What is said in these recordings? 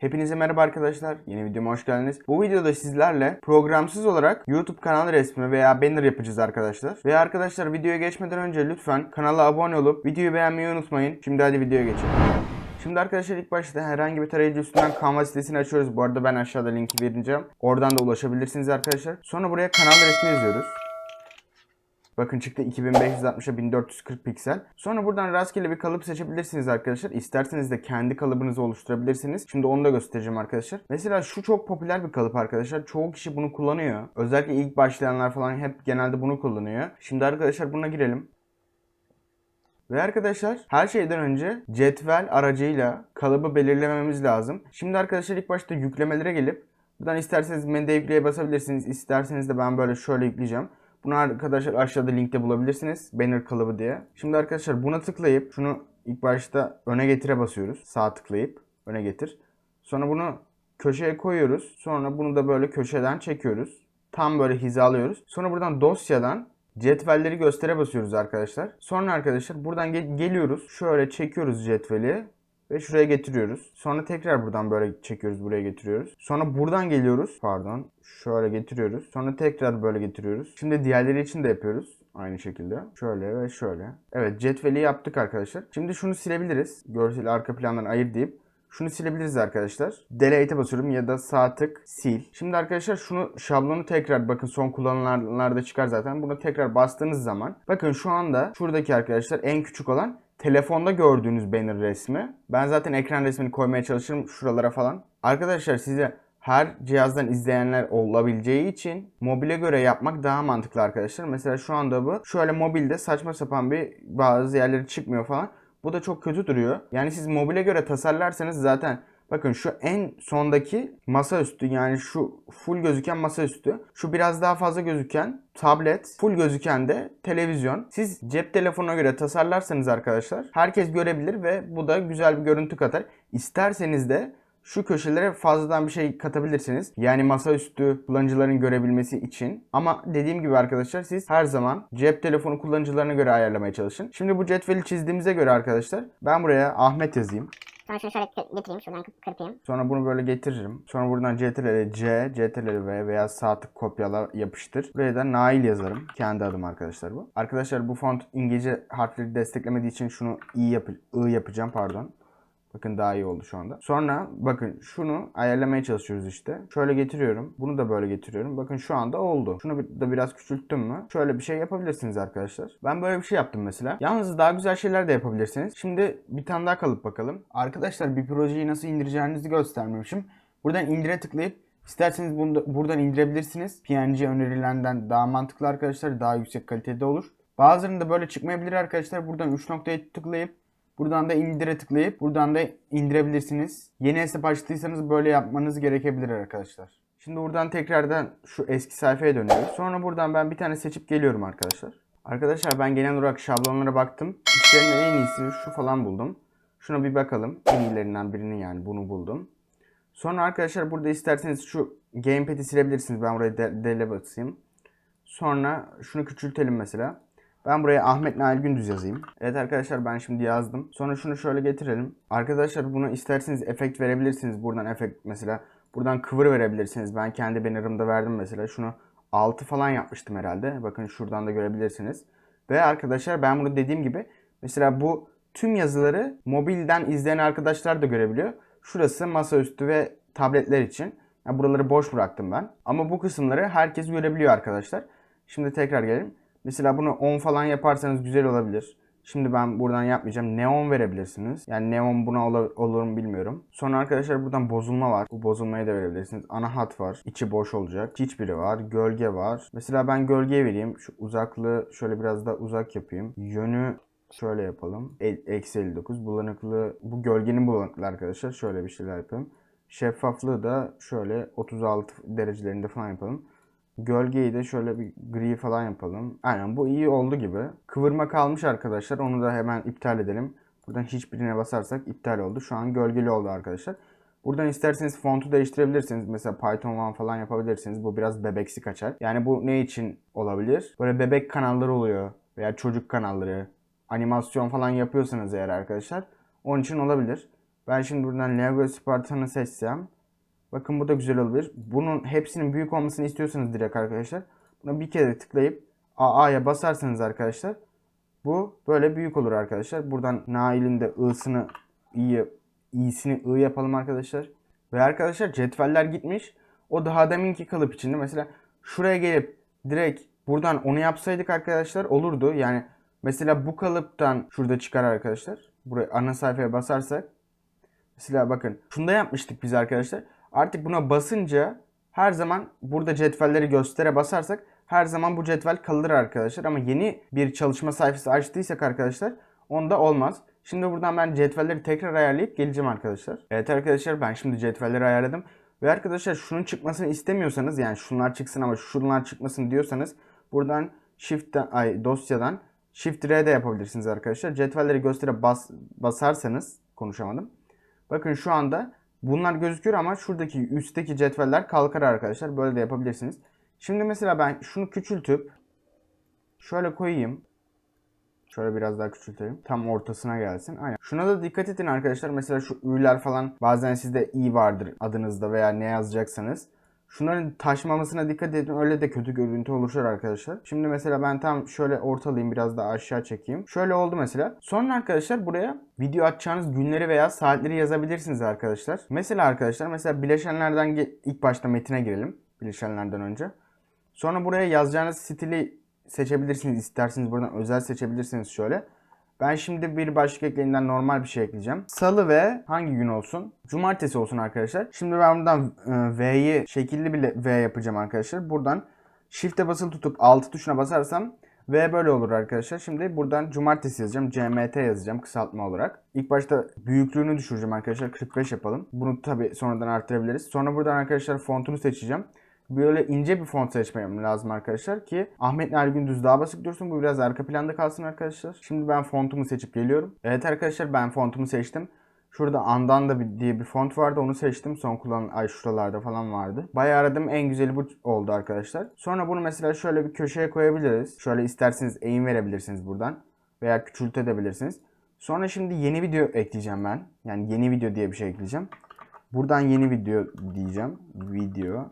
Hepinize merhaba arkadaşlar. Yeni videoma hoş geldiniz. Bu videoda sizlerle programsız olarak YouTube kanalı resmi veya banner yapacağız arkadaşlar. Ve arkadaşlar videoya geçmeden önce lütfen kanala abone olup videoyu beğenmeyi unutmayın. Şimdi hadi videoya geçelim. Şimdi arkadaşlar ilk başta herhangi bir tarayıcı üstünden Canva sitesini açıyoruz. Bu arada ben aşağıda linki vereceğim. Oradan da ulaşabilirsiniz arkadaşlar. Sonra buraya kanal resmi yazıyoruz. Bakın çıktı 2560'a 1440 piksel. Sonra buradan rastgele bir kalıp seçebilirsiniz arkadaşlar. İsterseniz de kendi kalıbınızı oluşturabilirsiniz. Şimdi onu da göstereceğim arkadaşlar. Mesela şu çok popüler bir kalıp arkadaşlar. Çoğu kişi bunu kullanıyor. Özellikle ilk başlayanlar falan hep genelde bunu kullanıyor. Şimdi arkadaşlar buna girelim. Ve arkadaşlar her şeyden önce cetvel aracıyla kalıbı belirlememiz lazım. Şimdi arkadaşlar ilk başta yüklemelere gelip buradan isterseniz menüde yükleye basabilirsiniz. İsterseniz de ben böyle şöyle yükleyeceğim. Bunu arkadaşlar aşağıda linkte bulabilirsiniz. Banner kalıbı diye. Şimdi arkadaşlar buna tıklayıp şunu ilk başta öne getire basıyoruz. Sağ tıklayıp öne getir. Sonra bunu köşeye koyuyoruz. Sonra bunu da böyle köşeden çekiyoruz. Tam böyle hizalıyoruz. Sonra buradan dosyadan cetvelleri göstere basıyoruz arkadaşlar. Sonra arkadaşlar buradan gel- geliyoruz. Şöyle çekiyoruz cetveli ve şuraya getiriyoruz. Sonra tekrar buradan böyle çekiyoruz buraya getiriyoruz. Sonra buradan geliyoruz. Pardon. Şöyle getiriyoruz. Sonra tekrar böyle getiriyoruz. Şimdi diğerleri için de yapıyoruz. Aynı şekilde. Şöyle ve şöyle. Evet cetveli yaptık arkadaşlar. Şimdi şunu silebiliriz. Görseli arka plandan ayır deyip şunu silebiliriz arkadaşlar. Delete'e basıyorum ya da sağ tık sil. Şimdi arkadaşlar şunu şablonu tekrar bakın son kullanılanlarda çıkar zaten. Buna tekrar bastığınız zaman bakın şu anda şuradaki arkadaşlar en küçük olan telefonda gördüğünüz banner resmi. Ben zaten ekran resmini koymaya çalışırım şuralara falan. Arkadaşlar size her cihazdan izleyenler olabileceği için mobile göre yapmak daha mantıklı arkadaşlar. Mesela şu anda bu şöyle mobilde saçma sapan bir bazı yerleri çıkmıyor falan. Bu da çok kötü duruyor. Yani siz mobile göre tasarlarsanız zaten bakın şu en sondaki masaüstü yani şu full gözüken masaüstü. Şu biraz daha fazla gözüken tablet, full gözüken de televizyon. Siz cep telefonuna göre tasarlarsanız arkadaşlar herkes görebilir ve bu da güzel bir görüntü katar. İsterseniz de şu köşelere fazladan bir şey katabilirsiniz. Yani masaüstü kullanıcıların görebilmesi için. Ama dediğim gibi arkadaşlar siz her zaman cep telefonu kullanıcılarına göre ayarlamaya çalışın. Şimdi bu cetveli çizdiğimize göre arkadaşlar ben buraya Ahmet yazayım. Sonra şunu şöyle getireyim şuradan kı- kırpayım. Sonra bunu böyle getiririm. Sonra buradan CTRL C, CTRL V veya sağ tık kopyala yapıştır. Buraya da Nail yazarım. Kendi adım arkadaşlar bu. Arkadaşlar bu font İngilizce harfleri desteklemediği için şunu i yap I yapacağım pardon. Bakın daha iyi oldu şu anda. Sonra bakın şunu ayarlamaya çalışıyoruz işte. Şöyle getiriyorum. Bunu da böyle getiriyorum. Bakın şu anda oldu. Şunu da biraz küçülttüm mü? Şöyle bir şey yapabilirsiniz arkadaşlar. Ben böyle bir şey yaptım mesela. Yalnız daha güzel şeyler de yapabilirsiniz. Şimdi bir tane daha kalıp bakalım. Arkadaşlar bir projeyi nasıl indireceğinizi göstermemişim. Buradan indire tıklayıp isterseniz bunu da- buradan indirebilirsiniz. PNG önerilenden daha mantıklı arkadaşlar. Daha yüksek kalitede olur. Bazılarında böyle çıkmayabilir arkadaşlar. Buradan 3 noktaya tıklayıp Buradan da indire tıklayıp buradan da indirebilirsiniz. Yeni hesap açtıysanız böyle yapmanız gerekebilir arkadaşlar. Şimdi buradan tekrardan şu eski sayfaya dönüyoruz. Sonra buradan ben bir tane seçip geliyorum arkadaşlar. Arkadaşlar ben genel olarak şablonlara baktım. İçlerinden en iyisi şu falan buldum. Şuna bir bakalım. En iyilerinden birini yani bunu buldum. Sonra arkadaşlar burada isterseniz şu gamepad'i silebilirsiniz. Ben buraya de- dele basayım. Sonra şunu küçültelim mesela. Ben buraya Ahmet Nail Gündüz yazayım. Evet arkadaşlar ben şimdi yazdım. Sonra şunu şöyle getirelim. Arkadaşlar bunu isterseniz efekt verebilirsiniz. Buradan efekt mesela. Buradan kıvır verebilirsiniz. Ben kendi banner'ımda verdim mesela. Şunu 6 falan yapmıştım herhalde. Bakın şuradan da görebilirsiniz. Ve arkadaşlar ben bunu dediğim gibi mesela bu tüm yazıları mobilden izleyen arkadaşlar da görebiliyor. Şurası masaüstü ve tabletler için. Yani buraları boş bıraktım ben. Ama bu kısımları herkes görebiliyor arkadaşlar. Şimdi tekrar gelelim. Mesela bunu 10 falan yaparsanız güzel olabilir. Şimdi ben buradan yapmayacağım. Neon verebilirsiniz. Yani neon buna olur, olur mu bilmiyorum. Sonra arkadaşlar buradan bozulma var. Bu bozulmayı da verebilirsiniz. Ana hat var. İçi boş olacak. Hiçbiri var. Gölge var. Mesela ben gölgeye vereyim. Şu uzaklığı şöyle biraz da uzak yapayım. Yönü şöyle yapalım. E- Eksi 59. Bulanıklığı bu gölgenin bulanıklığı arkadaşlar. Şöyle bir şeyler yapalım. Şeffaflığı da şöyle 36 derecelerinde falan yapalım. Gölgeyi de şöyle bir gri falan yapalım. Aynen bu iyi oldu gibi. Kıvırma kalmış arkadaşlar. Onu da hemen iptal edelim. Buradan hiçbirine basarsak iptal oldu. Şu an gölgeli oldu arkadaşlar. Buradan isterseniz fontu değiştirebilirsiniz. Mesela Python One falan yapabilirsiniz. Bu biraz bebeksi kaçar. Yani bu ne için olabilir? Böyle bebek kanalları oluyor. Veya çocuk kanalları. Animasyon falan yapıyorsanız eğer arkadaşlar. Onun için olabilir. Ben şimdi buradan Lego Spartan'ı seçsem. Bakın bu da güzel olabilir. Bunun hepsinin büyük olmasını istiyorsanız direkt arkadaşlar. Buna bir kere tıklayıp AA'ya basarsanız arkadaşlar. Bu böyle büyük olur arkadaşlar. Buradan Nail'in de I'sını i'yi i'sini I yapalım arkadaşlar. Ve arkadaşlar cetveller gitmiş. O daha deminki kalıp içinde. Mesela şuraya gelip direkt buradan onu yapsaydık arkadaşlar olurdu. Yani mesela bu kalıptan şurada çıkar arkadaşlar. Buraya ana sayfaya basarsak. Mesela bakın şunda yapmıştık biz arkadaşlar. Artık buna basınca her zaman burada cetvelleri göstere basarsak her zaman bu cetvel kalır arkadaşlar. Ama yeni bir çalışma sayfası açtıysak arkadaşlar onda olmaz. Şimdi buradan ben cetvelleri tekrar ayarlayıp geleceğim arkadaşlar. Evet arkadaşlar ben şimdi cetvelleri ayarladım. Ve arkadaşlar şunun çıkmasını istemiyorsanız yani şunlar çıksın ama şunlar çıkmasın diyorsanız buradan shift'ten ay dosyadan shift R de yapabilirsiniz arkadaşlar. Cetvelleri göstere bas, basarsanız konuşamadım. Bakın şu anda bunlar gözüküyor ama şuradaki üstteki cetveller kalkar arkadaşlar. Böyle de yapabilirsiniz. Şimdi mesela ben şunu küçültüp şöyle koyayım. Şöyle biraz daha küçültelim. Tam ortasına gelsin. Aynen. Şuna da dikkat edin arkadaşlar. Mesela şu ü'ler falan bazen sizde i vardır adınızda veya ne yazacaksanız. Şunların taşmamasına dikkat edin. Öyle de kötü görüntü oluşur arkadaşlar. Şimdi mesela ben tam şöyle ortalayayım biraz daha aşağı çekeyim. Şöyle oldu mesela. Sonra arkadaşlar buraya video atacağınız günleri veya saatleri yazabilirsiniz arkadaşlar. Mesela arkadaşlar mesela bileşenlerden ilk başta metine girelim. Bileşenlerden önce. Sonra buraya yazacağınız stili seçebilirsiniz. İsterseniz buradan özel seçebilirsiniz şöyle. Ben şimdi bir başlık ekleyinden normal bir şey ekleyeceğim. Salı ve hangi gün olsun? Cumartesi olsun arkadaşlar. Şimdi ben buradan e, V'yi şekilli bir V yapacağım arkadaşlar. Buradan Shift'e basılı tutup 6 tuşuna basarsam V böyle olur arkadaşlar. Şimdi buradan cumartesi yazacağım. CMT yazacağım kısaltma olarak. İlk başta büyüklüğünü düşüreceğim arkadaşlar. 45 yapalım. Bunu tabi sonradan arttırabiliriz. Sonra buradan arkadaşlar fontunu seçeceğim. Böyle ince bir font seçmem lazım arkadaşlar ki Ahmet Nail Gündüz daha basık dursun. Bu biraz arka planda kalsın arkadaşlar. Şimdi ben fontumu seçip geliyorum. Evet arkadaşlar ben fontumu seçtim. Şurada Andanda diye bir font vardı onu seçtim. Son kullanılan ay şuralarda falan vardı. Bayağı aradım en güzeli bu oldu arkadaşlar. Sonra bunu mesela şöyle bir köşeye koyabiliriz. Şöyle isterseniz eğim verebilirsiniz buradan. Veya küçültebilirsiniz. Sonra şimdi yeni video ekleyeceğim ben. Yani yeni video diye bir şey ekleyeceğim. Buradan yeni video diyeceğim. Video.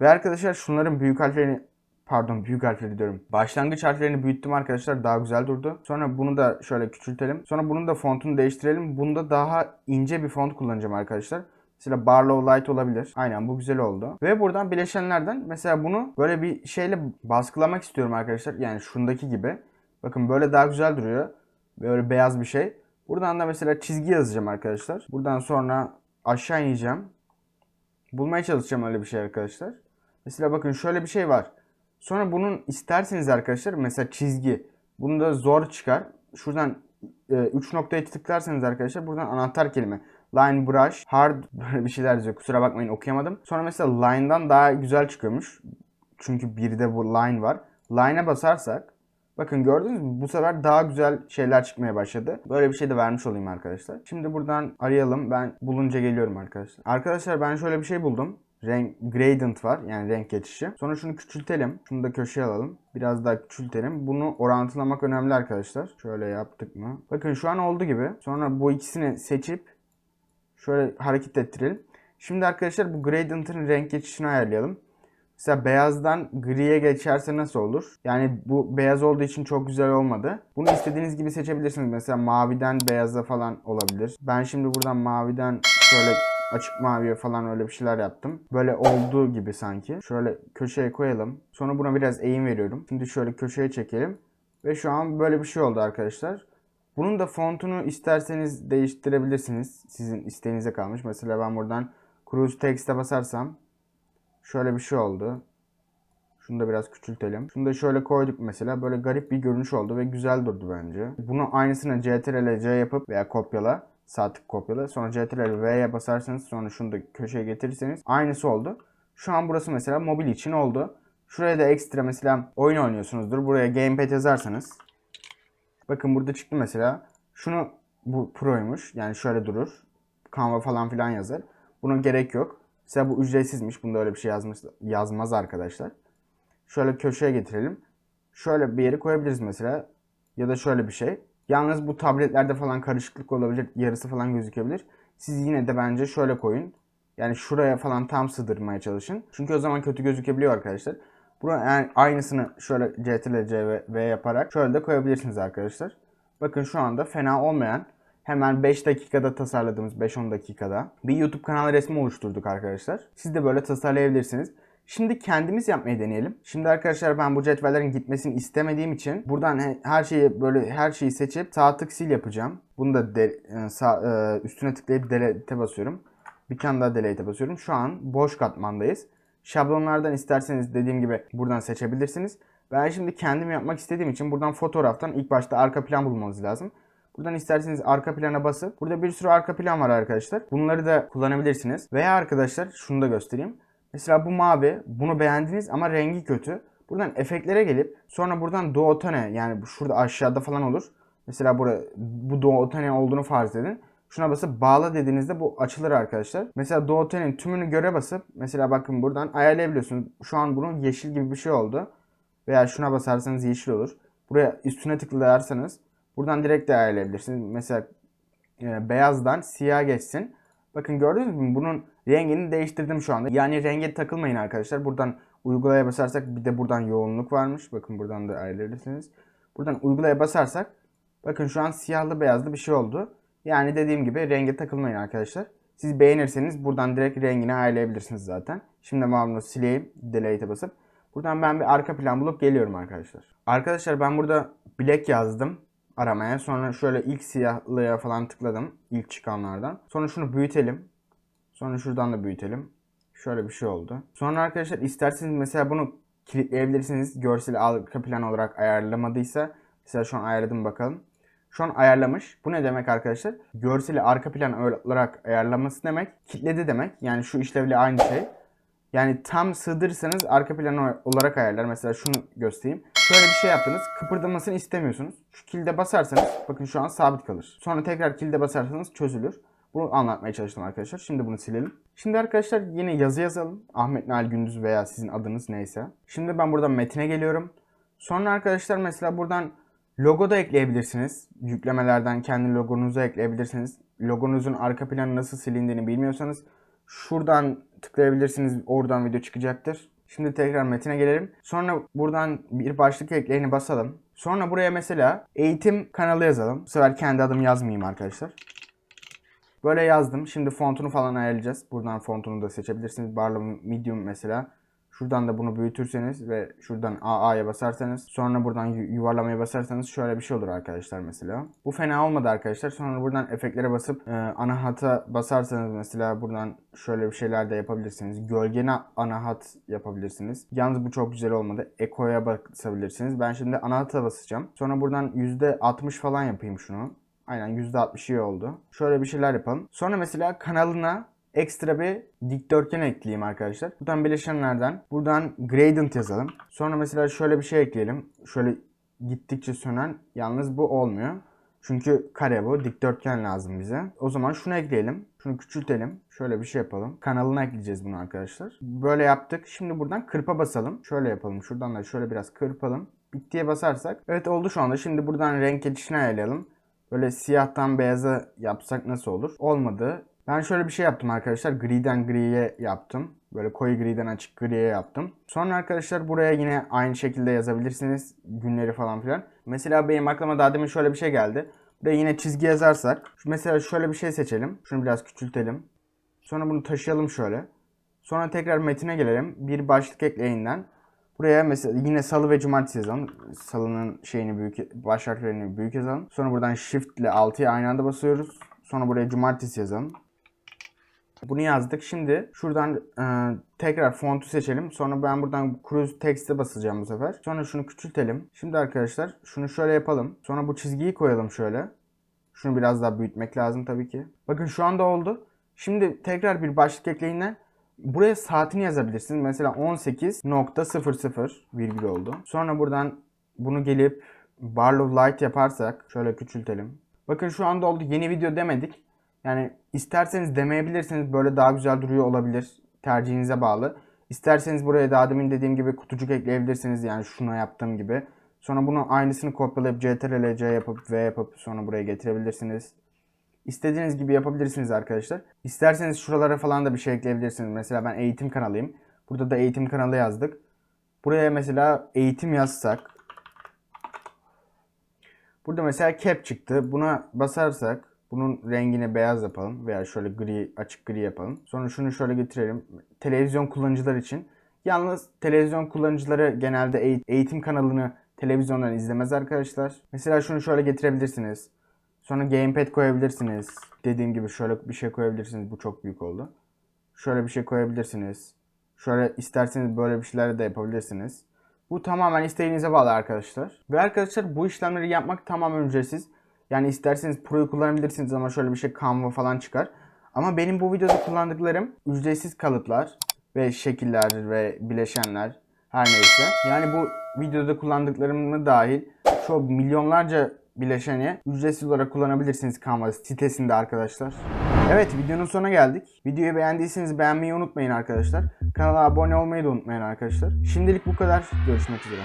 Ve arkadaşlar şunların büyük harflerini pardon büyük harfleri diyorum. Başlangıç harflerini büyüttüm arkadaşlar daha güzel durdu. Sonra bunu da şöyle küçültelim. Sonra bunun da fontunu değiştirelim. Bunda daha ince bir font kullanacağım arkadaşlar. Mesela Barlow Light olabilir. Aynen bu güzel oldu. Ve buradan bileşenlerden mesela bunu böyle bir şeyle baskılamak istiyorum arkadaşlar. Yani şundaki gibi. Bakın böyle daha güzel duruyor. Böyle beyaz bir şey. Buradan da mesela çizgi yazacağım arkadaşlar. Buradan sonra aşağı ineceğim. Bulmaya çalışacağım öyle bir şey arkadaşlar. Mesela bakın şöyle bir şey var. Sonra bunun isterseniz arkadaşlar mesela çizgi. Bunu da zor çıkar. Şuradan 3 noktaya tıklarsanız arkadaşlar buradan anahtar kelime. Line brush, hard böyle bir şeyler yazıyor. Kusura bakmayın okuyamadım. Sonra mesela line'dan daha güzel çıkıyormuş. Çünkü bir de bu line var. Line'a basarsak Bakın gördünüz mü? Bu sefer daha güzel şeyler çıkmaya başladı. Böyle bir şey de vermiş olayım arkadaşlar. Şimdi buradan arayalım. Ben bulunca geliyorum arkadaşlar. Arkadaşlar ben şöyle bir şey buldum. Renk gradient var yani renk geçişi. Sonra şunu küçültelim. Şunu da köşeye alalım. Biraz daha küçültelim. Bunu orantılamak önemli arkadaşlar. Şöyle yaptık mı? Bakın şu an oldu gibi. Sonra bu ikisini seçip şöyle hareket ettirelim. Şimdi arkadaşlar bu gradient'ın renk geçişini ayarlayalım. Mesela beyazdan griye geçerse nasıl olur? Yani bu beyaz olduğu için çok güzel olmadı. Bunu istediğiniz gibi seçebilirsiniz. Mesela maviden beyaza falan olabilir. Ben şimdi buradan maviden şöyle açık maviye falan öyle bir şeyler yaptım. Böyle olduğu gibi sanki. Şöyle köşeye koyalım. Sonra buna biraz eğim veriyorum. Şimdi şöyle köşeye çekelim. Ve şu an böyle bir şey oldu arkadaşlar. Bunun da fontunu isterseniz değiştirebilirsiniz. Sizin isteğinize kalmış. Mesela ben buradan Cruise Text'e basarsam şöyle bir şey oldu. Şunu da biraz küçültelim. Şunu da şöyle koyduk mesela. Böyle garip bir görünüş oldu ve güzel durdu bence. Bunu aynısını CTRL C yapıp veya kopyala. Sağ tık kopyala. Sonra CTRL V'ye basarsanız sonra şunu da köşeye getirirseniz aynısı oldu. Şu an burası mesela mobil için oldu. Şuraya da ekstra mesela oyun oynuyorsunuzdur. Buraya gamepad yazarsanız. Bakın burada çıktı mesela. Şunu bu proymuş. Yani şöyle durur. Canva falan filan yazar. Buna gerek yok. Mesela bu ücretsizmiş. Bunda öyle bir şey yazmış, yazmaz arkadaşlar. Şöyle köşeye getirelim. Şöyle bir yere koyabiliriz mesela. Ya da şöyle bir şey. Yalnız bu tabletlerde falan karışıklık olabilir. Yarısı falan gözükebilir. Siz yine de bence şöyle koyun. Yani şuraya falan tam sığdırmaya çalışın. Çünkü o zaman kötü gözükebiliyor arkadaşlar. Buraya yani aynısını şöyle CTRL C ve V yaparak şöyle de koyabilirsiniz arkadaşlar. Bakın şu anda fena olmayan hemen 5 dakikada tasarladığımız 5-10 dakikada bir YouTube kanalı resmi oluşturduk arkadaşlar. Siz de böyle tasarlayabilirsiniz. Şimdi kendimiz yapmayı deneyelim. Şimdi arkadaşlar ben bu cetvellerin gitmesini istemediğim için buradan he- her şeyi böyle her şeyi seçip sağ tık sil yapacağım. Bunu da de- e, sağ, e, üstüne tıklayıp delete'e basıyorum. Bir tane daha delete'e basıyorum. Şu an boş katmandayız. Şablonlardan isterseniz dediğim gibi buradan seçebilirsiniz. Ben şimdi kendim yapmak istediğim için buradan fotoğraftan ilk başta arka plan bulmanız lazım. Buradan isterseniz arka plana basıp burada bir sürü arka plan var arkadaşlar. Bunları da kullanabilirsiniz. Veya arkadaşlar şunu da göstereyim. Mesela bu mavi. Bunu beğendiniz ama rengi kötü. Buradan efektlere gelip sonra buradan duotone yani şurada aşağıda falan olur. Mesela burada bu duotone olduğunu farz edin. Şuna basıp bağla dediğinizde bu açılır arkadaşlar. Mesela duotone'in tümünü göre basıp mesela bakın buradan ayarlayabiliyorsunuz. Şu an bunun yeşil gibi bir şey oldu. Veya şuna basarsanız yeşil olur. Buraya üstüne tıklarsanız buradan direkt de ayarlayabilirsiniz. Mesela e, beyazdan siyah geçsin. Bakın gördünüz mü? Bunun rengini değiştirdim şu anda. Yani renge takılmayın arkadaşlar. Buradan uygulaya basarsak bir de buradan yoğunluk varmış. Bakın buradan da ayarlayabilirsiniz. Buradan uygulaya basarsak bakın şu an siyahlı beyazlı bir şey oldu. Yani dediğim gibi renge takılmayın arkadaşlar. Siz beğenirseniz buradan direkt rengini ayarlayabilirsiniz zaten. Şimdi ben sileyim. Delete'e basıp. Buradan ben bir arka plan bulup geliyorum arkadaşlar. Arkadaşlar ben burada black yazdım aramaya. Sonra şöyle ilk siyahlıya falan tıkladım. ilk çıkanlardan. Sonra şunu büyütelim. Sonra şuradan da büyütelim. Şöyle bir şey oldu. Sonra arkadaşlar isterseniz mesela bunu kilitleyebilirsiniz. Görseli arka plan olarak ayarlamadıysa. Mesela şu an ayarladım bakalım. Şu an ayarlamış. Bu ne demek arkadaşlar? Görseli arka plan olarak ayarlaması demek. Kitledi demek. Yani şu işlevle aynı şey. Yani tam sığdırırsanız arka plan olarak ayarlar. Mesela şunu göstereyim. Şöyle bir şey yaptınız. Kıpırdamasını istemiyorsunuz. Şu kilde basarsanız bakın şu an sabit kalır. Sonra tekrar kilde basarsanız çözülür. Bunu anlatmaya çalıştım arkadaşlar. Şimdi bunu silelim. Şimdi arkadaşlar yine yazı yazalım. Ahmet Nail Gündüz veya sizin adınız neyse. Şimdi ben buradan metine geliyorum. Sonra arkadaşlar mesela buradan logo da ekleyebilirsiniz. Yüklemelerden kendi logonuzu ekleyebilirsiniz. Logonuzun arka planı nasıl silindiğini bilmiyorsanız şuradan tıklayabilirsiniz. Oradan video çıkacaktır. Şimdi tekrar metine gelelim. Sonra buradan bir başlık ekleyeni basalım. Sonra buraya mesela eğitim kanalı yazalım. Bu sefer kendi adımı yazmayayım arkadaşlar. Böyle yazdım. Şimdi fontunu falan ayarlayacağız. Buradan fontunu da seçebilirsiniz. Barlow Medium mesela. Şuradan da bunu büyütürseniz ve şuradan AA'ya basarsanız sonra buradan yu- yuvarlamaya basarsanız şöyle bir şey olur arkadaşlar mesela. Bu fena olmadı arkadaşlar. Sonra buradan efektlere basıp e, ana hata basarsanız mesela buradan şöyle bir şeyler de yapabilirsiniz. Gölgene ana hat yapabilirsiniz. Yalnız bu çok güzel olmadı. Eko'ya basabilirsiniz. Ben şimdi ana hata basacağım. Sonra buradan %60 falan yapayım şunu. Aynen %60 iyi oldu. Şöyle bir şeyler yapalım. Sonra mesela kanalına ekstra bir dikdörtgen ekleyeyim arkadaşlar. Buradan bileşenlerden buradan gradient yazalım. Sonra mesela şöyle bir şey ekleyelim. Şöyle gittikçe sönen yalnız bu olmuyor. Çünkü kare bu. Dikdörtgen lazım bize. O zaman şunu ekleyelim. Şunu küçültelim. Şöyle bir şey yapalım. Kanalına ekleyeceğiz bunu arkadaşlar. Böyle yaptık. Şimdi buradan kırpa basalım. Şöyle yapalım. Şuradan da şöyle biraz kırpalım. Bittiye basarsak. Evet oldu şu anda. Şimdi buradan renk geçişini ayarlayalım. Böyle siyahtan beyaza yapsak nasıl olur? Olmadı. Ben şöyle bir şey yaptım arkadaşlar. Griden griye yaptım. Böyle koyu griden açık griye yaptım. Sonra arkadaşlar buraya yine aynı şekilde yazabilirsiniz. Günleri falan filan. Mesela benim aklıma daha demin şöyle bir şey geldi. Buraya yine çizgi yazarsak. Mesela şöyle bir şey seçelim. Şunu biraz küçültelim. Sonra bunu taşıyalım şöyle. Sonra tekrar metine gelelim. Bir başlık ekleyinden. Buraya mesela yine salı ve cumartesi yazalım. Salının şeyini büyük, baş harflerini büyük yazalım. Sonra buradan shift ile 6'ya aynı anda basıyoruz. Sonra buraya cumartesi yazalım. Bunu yazdık. Şimdi şuradan e, tekrar fontu seçelim. Sonra ben buradan cruise text'e basacağım bu sefer. Sonra şunu küçültelim. Şimdi arkadaşlar şunu şöyle yapalım. Sonra bu çizgiyi koyalım şöyle. Şunu biraz daha büyütmek lazım tabii ki. Bakın şu anda oldu. Şimdi tekrar bir başlık ekleyinden buraya saatini yazabilirsiniz. Mesela 18.00 virgül oldu. Sonra buradan bunu gelip Barlow Light yaparsak şöyle küçültelim. Bakın şu anda oldu. Yeni video demedik. Yani isterseniz demeyebilirsiniz. Böyle daha güzel duruyor olabilir. Tercihinize bağlı. İsterseniz buraya daha demin dediğim gibi kutucuk ekleyebilirsiniz. Yani şuna yaptığım gibi. Sonra bunu aynısını kopyalayıp CTRL C yapıp V yapıp sonra buraya getirebilirsiniz. İstediğiniz gibi yapabilirsiniz arkadaşlar. İsterseniz şuralara falan da bir şey ekleyebilirsiniz. Mesela ben eğitim kanalıyım. Burada da eğitim kanalı yazdık. Buraya mesela eğitim yazsak. Burada mesela cap çıktı. Buna basarsak bunun rengini beyaz yapalım veya şöyle gri açık gri yapalım. Sonra şunu şöyle getirelim. Televizyon kullanıcılar için. Yalnız televizyon kullanıcıları genelde eğit- eğitim kanalını televizyondan izlemez arkadaşlar. Mesela şunu şöyle getirebilirsiniz. Sonra gamepad koyabilirsiniz. Dediğim gibi şöyle bir şey koyabilirsiniz. Bu çok büyük oldu. Şöyle bir şey koyabilirsiniz. Şöyle isterseniz böyle bir şeyler de yapabilirsiniz. Bu tamamen isteğinize bağlı arkadaşlar. Ve arkadaşlar bu işlemleri yapmak tamamen ücretsiz. Yani isterseniz Pro'yu kullanabilirsiniz ama şöyle bir şey Canva falan çıkar. Ama benim bu videoda kullandıklarım ücretsiz kalıplar ve şekiller ve bileşenler her neyse. Yani bu videoda kullandıklarımı dahil şu milyonlarca bileşeni ücretsiz olarak kullanabilirsiniz Canva sitesinde arkadaşlar. Evet videonun sonuna geldik. Videoyu beğendiyseniz beğenmeyi unutmayın arkadaşlar. Kanala abone olmayı da unutmayın arkadaşlar. Şimdilik bu kadar. Görüşmek üzere.